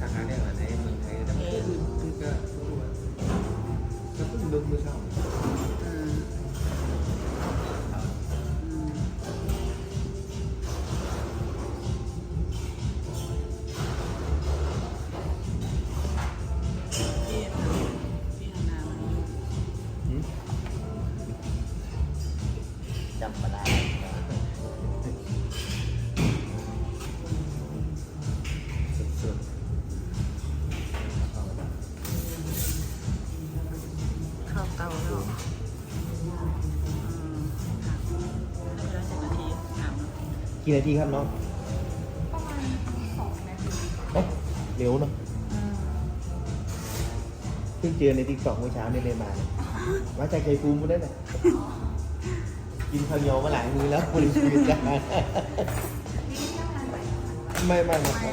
สาขาเนี่ยในเมืองไทยแต่ก็คือก็ก็เพิ่งเริ่มเมื่อเช้าอืมอืมพี่พี่ธนามันหืมจำมาได้ เข้าเตาแล้วเหรออืมค่ะให้เวลาสิบนาทีถามๆกี่นาทีครับน้องประมาณสองนาทีเอ๊ะเร็วเนาะอืมเพิ่งเจอในติ๊กต็อกเมื่อเช้าเนี่ยเลยมาเนี่ยมาจากใจฟูมิได้เลยกินข้าวเหนียวมาหลายมื้อแล้วบริสุทธิ์ใจนี่ที่ทำงานไหนคะไม่ไม่ไม่ไม่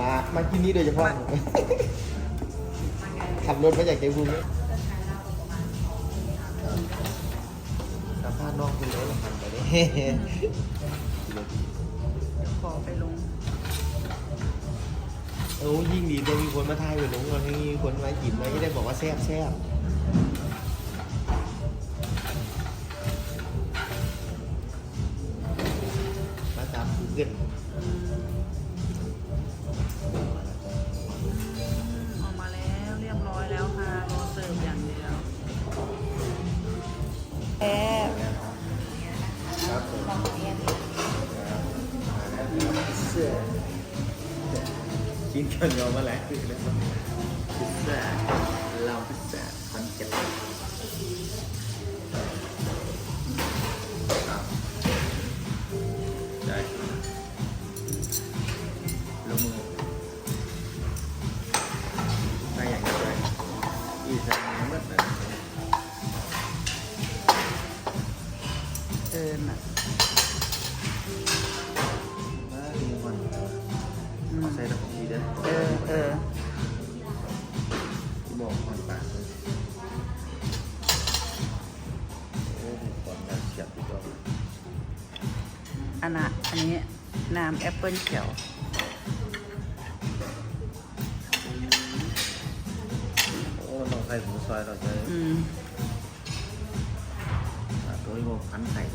มามากินนี้โดยเฉพาะขับรถมาจากใจฟูมิจะใช้เรา องคุณแล้วลำพังไปเลยขอไปลงโอ้ยิ่งดีจะมีคนมาทายไปลงเราให้มีคนมาหยิบมาจะได้บอกว่าแซ่บแซ่บมาตามกูเกิล กินข้าวเหนียวมาหลายคืนแล้วพิซซ่าเราพิซซ่าคอนเจ็ตครับได้ลงมือถ้อย่างนี้ได้อีสานเมื่อไหร่เดินอะ ใส่ตะของดีเด้อเออเออที่บอกมันปากเลยโอ้โหก่อนการเฉียบดีกว่าอันน่ะอันนี้น้ำแอปเปิลเขียวโอ้ต้องใส่หมูซอยเราจะอืมตัวนี้บอกพันใส่อ